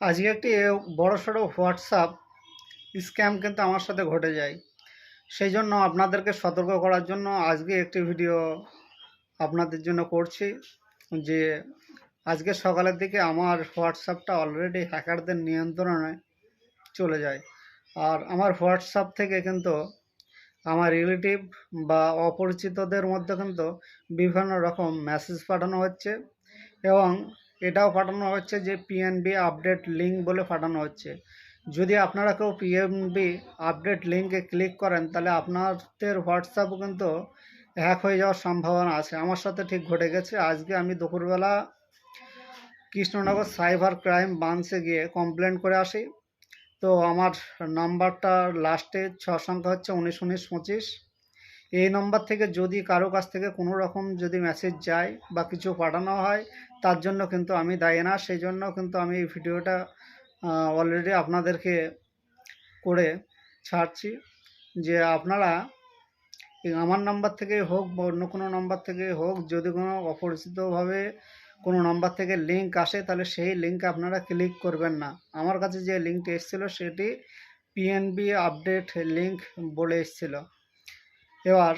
আজকে একটি বড় সড়ো হোয়াটসঅ্যাপ স্ক্যাম কিন্তু আমার সাথে ঘটে যায়। সেই জন্য আপনাদেরকে সতর্ক করার জন্য আজকে একটি ভিডিও আপনাদের জন্য করছি যে আজকে সকালের দিকে আমার হোয়াটসঅ্যাপটা অলরেডি হ্যাকারদের নিয়ন্ত্রণে চলে যায়। আর আমার হোয়াটসঅ্যাপ থেকে কিন্তু আমার রিলেটিভ বা অপরিচিতদের মধ্যে কিন্তু বিভিন্ন রকম মেসেজ পাঠানো হচ্ছে এবং এটাও পাঠানো হচ্ছে যে পিএনবি আপডেট লিঙ্ক বলে পাঠানো হচ্ছে। যদি আপনারা কেউ পিএনবি আপডেট লিঙ্কে ক্লিক করেন, তাহলে আপনাদের হোয়াটসঅ্যাপও কিন্তু হ্যাক হয়ে যাওয়ার সম্ভাবনা আছে। আমার সাথে ঠিক ঘটে গেছে। আজকে আমি দুপুরবেলা কৃষ্ণনগর সাইবার ক্রাইম ব্রাঞ্চে গিয়ে কমপ্লেন করে আসি। তো আমার নাম্বারটা লাস্টে ছ সংখ্যা হচ্ছে উনিশ উনিশ, পঁচিশ। এই নম্বর থেকে যদি কারও কাছ থেকে কোনো রকম যদি মেসেজ যায় বা কিছু পাঠানো হয়, তার জন্য কিন্তু আমি দায়ী না। সেই জন্য কিন্তু আমি এই ভিডিওটা অলরেডি আপনাদেরকে করে ছাড়ছি যে আপনারা আমার নাম্বার থেকে হোক বা অন্য কোনো নাম্বার থেকে হোক, যদি কোনো অপরিচিতভাবে কোনো নাম্বার থেকে লিঙ্ক আসে, তাহলে সেই লিঙ্কে আপনারা ক্লিক করবেন না। আমার কাছে যে লিঙ্কটি এসেছিল, সেটি পিএনবি আপডেট লিঙ্ক বলে এসেছিল। এবার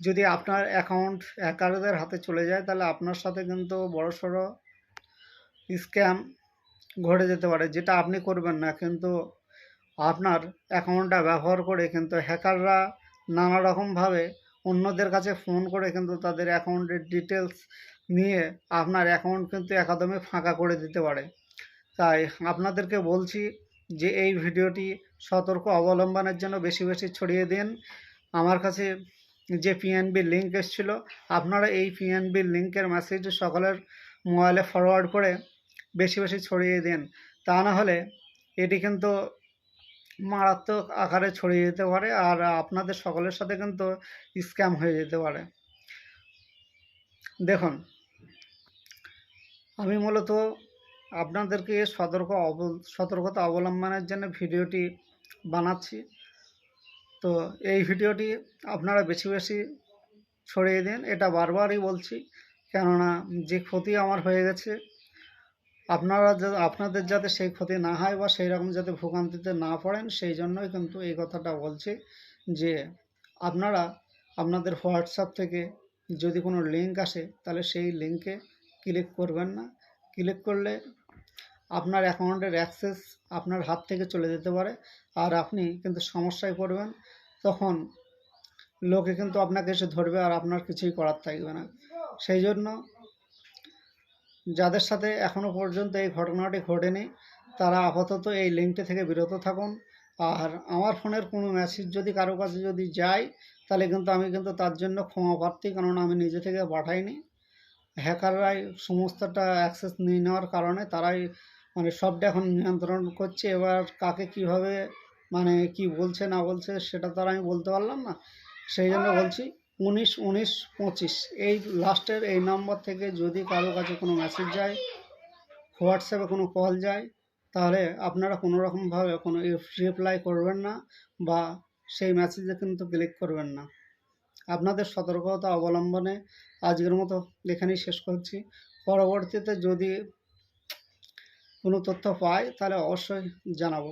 যদি আপনার অ্যাকাউন্ট হ্যাকারদের হাতে চলে যায়, তাহলে আপনার সাথে কিন্তু বড় সড়ো স্ক্যাম ঘটে যেতে পারে, যেটা আপনি করবেন না। কিন্তু আপনার অ্যাকাউন্টটা ব্যবহার করে কিন্তু হ্যাকাররা নানা রকমভাবে অন্যদের কাছে ফোন করে কিন্তু তাদের অ্যাকাউন্টের ডিটেলস নিয়ে আপনার অ্যাকাউন্ট কিন্তু একাদমে ফাঁকা করে দিতে পারে। তাই আপনাদেরকে বলছি যে, এই ভিডিওটি সতর্ক অবলম্বনের জন্য বেশি বেশি ছড়িয়ে দিন। আমার কাছে যে পিএনবি লিঙ্ক এসেছিল, আপনারা এই পিএনবি লিঙ্কের মেসেজ সকলের মোবাইলে ফরওয়ার্ড করে বেশি বেশি ছড়িয়ে দিন। তা না হলে এটি কিন্তু মারাত্মক আকারে ছড়িয়ে যেতে পারে আর আপনাদের সকলের সাথে কিন্তু স্ক্যাম হয়ে যেতে পারে। দেখুন, আমি মূলত আপনাদেরকে সতর্ক অব, সতর্কতা অবলম্বনের জন্য ভিডিওটি বানাচ্ছি। তো এই ভিডিওটি আপনারা বেশি বেশি ছড়িয়ে দিন, এটা বারবারই বলছি। কেননা যে ক্ষতি আমার হয়ে গেছে, আপনারা আপনাদের যাতে সেই ক্ষতি না হয় বা সেই রকম যাতে ভোগান্তিতে না পড়েন, সেই জন্যই কিন্তু এই কথাটা বলছি যে আপনারা আপনাদের হোয়াটসঅ্যাপ থেকে যদি কোনো লিঙ্ক আসে, তাহলে সেই লিঙ্কে ক্লিক করবেন না। ক্লিক করলে আপনার অ্যাকাউন্টের অ্যাক্সেস আপনার হাত থেকে চলে যেতে পারে। আর আপনি কিন্তু সমস্যায় পড়বেন, তখন লোকে কিন্তু আপনাকে এসে ধরবে আর আপনার কিছুই করার থাকবে না। সেই জন্য যাদের সাথে এখনও পর্যন্ত এই ঘটনাটি ঘটেনি, তারা আপাতত এই লিঙ্কটি থেকে বিরত থাকুন। আর আমার ফোনের কোনো মেসেজ যদি কারও কাছে যদি যায়, তাহলে কিন্তু আমি কিন্তু তার জন্য ক্ষমা প্রার্থী, কারণ আমি নিজে থেকে পাঠাইনি। হ্যাকাররাই সমস্তটা অ্যাক্সেস নিয়ে নেওয়ার কারণে তারাই মানে সবটা এখন নিয়ন্ত্রণ করছে। এবার কাকে কীভাবে মানে কি বলছে, না বলছে, সেটা তো আর আমি বলতে পারলাম না। সেই জন্য বলছি, উনিশ উনিশ, পঁচিশ, এই লাস্টের এই নম্বর থেকে যদি কারও কাছে কোনো মেসেজ যায় হোয়াটসঅ্যাপে কোনো কল যায়, তাহলে আপনারা কোনো রকমভাবে কোনো রিপ্লাই করবেন না বা সেই মেসেজে কিন্তু ক্লিক করবেন না। আপনাদের সতর্কতা অবলম্বনে আজকের মতো এখানেই শেষ করছি। পরবর্তীতে যদি কোনো তথ্য পাই তাহলে অবশ্যই জানাব।